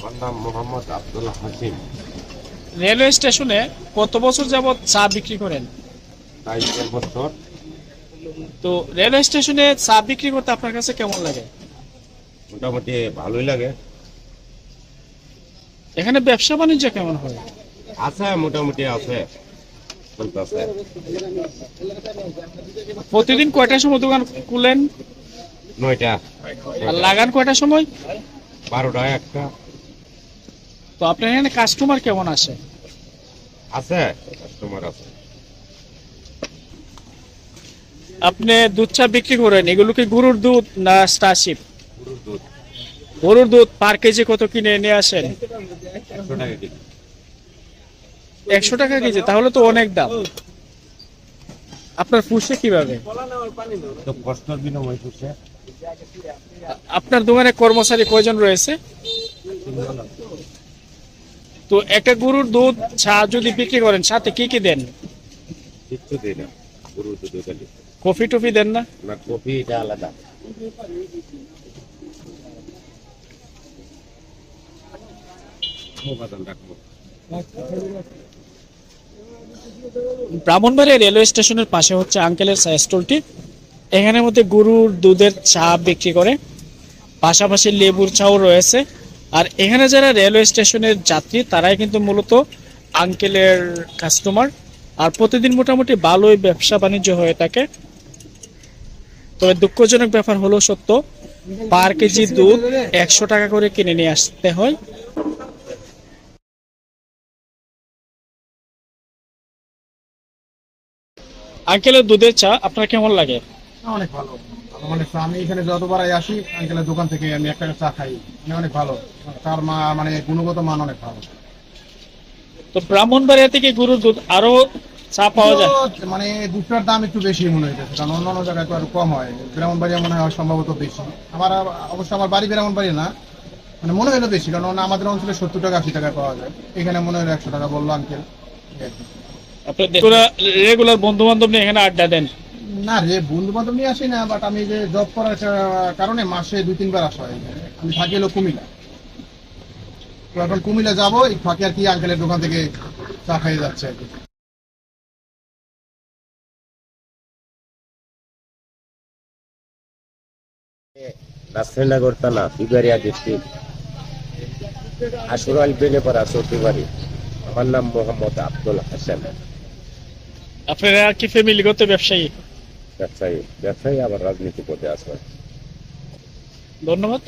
আমার নাম মোহাম্মদ আব্দুল হাসিম রেলওয়ে স্টেশনে কত বছর যাবত চা বিক্রি করেন? তাই এক বছর। তো রেলওয়ে স্টেশনে চা বিক্রি করতে আপনার কাছে কেমন লাগে? মোটামুটি ভালোই লাগে। এখানে ব্যবসা বাণিজ্য কেমন হয়? আছে মোটামুটি আছে চলতেছে। প্রতিদিন কয়টার সময় দোকান খুলেন? নয়টা। আর লাগান কয়টার সময়? বারোটা একটা। তো আপনার এখানে কাস্টমার কেমন আসে আছে কাস্টমার আছে। আপনি দুধ চা বিক্রি করেন এগুলো কি গরুর দুধ না স্টারশিপ গরুর দুধ। গরুর দুধ পার কেজি কত কিনে নিয়ে আসেন? একশো টাকা কেজি। তাহলে তো অনেক দাম। আপনার পুষে কীভাবে? আপনার দোকানে কর্মচারী কয়জন রয়েছে? তো একটা গরুর দুধ ছা যদি বিক্রি করেন সাথে কি কি দেন? কিচ্ছু দিই না গরুর দুধ খালি কফি টফি দেন না? না কফি এটা আলাদা। ব্রাহ্মণবাড়িয়া রেলওয়ে স্টেশনের পাশে হচ্ছে আঙ্কেলের চা স্টলটি। এখানের মধ্যে গরুর দুধের চা বিক্রি করে। পাশাপাশি লেবুর চাও রয়েছে। আর এখানে যারা রেলওয়ে স্টেশনের যাত্রী, তারাই কিন্তু মূলত আঙ্কেলের কাস্টমার আর প্রতিদিন মোটামুটি ভালোই ব্যবসা বাণিজ্য হয়ে থাকে। তবে দুঃখজনক ব্যাপার হলো সত্য পার কেজি দুধ একশো টাকা করে কিনে নিয়ে আসতে হয়। আঙ্কেলের দুধের চা, আপনার কেমন লাগে? অনেক ভালো। মানে আমি এখানে যতবারই আসি আঙ্কেলের দোকান থেকে আমি একটা চা খাই। মানে অনেক ভালো। তার মা মানে গুণগত মান অনেক ভালো। তো ব্রাহ্মণবাড়িয়া থেকে গরুর দুধ আরও চা পাওয়া যায়? মানে দুধটার দাম একটু বেশি মনে হইতেছে কারণ অন্যান্য জায়গায় তো আর কম হয়। ব্রাহ্মণবাড়িয়া মনে হয় সম্ভবত বেশি। আমার অবশ্য আমার বাড়ি ব্রাহ্মণবাড়ি না। মানে মনে হলো বেশি কারণ আমাদের অঞ্চলে সত্তর টাকা আশি টাকায় পাওয়া যায়। এখানে মনে হলো একশো টাকা বলল আঙ্কেল রেগুলার বন্ধু বান্ধব নিয়ে এখানে আড্ডা দেন। না রে বন্ধু বান্ধব নিয়ে আসি না বাট আমি যে জব করার কারণে মাসে দুই তিনবার আসা হয়। আমি থাকি হলো কুমিল্লা। তো এখন কুমিল্লা যাব এই ফাঁকে আর কি আঙ্কেলের দোকান থেকে চা খাইয়ে যাচ্ছে আর কি। রাজশাহীনগর থানা বিবারিয়া ডিস্ট্রিক্ট আশুরাল বেলেপাড়া চৌধুরী আমার নাম মোহাম্মদ আব্দুল হাসান। আপনারা কি ফ্যামিলিগত ব্যবসায়ী? ব্যবসায়ী ব্যবসায়ী আবার রাজনীতি পথে আসবে। ধন্যবাদ।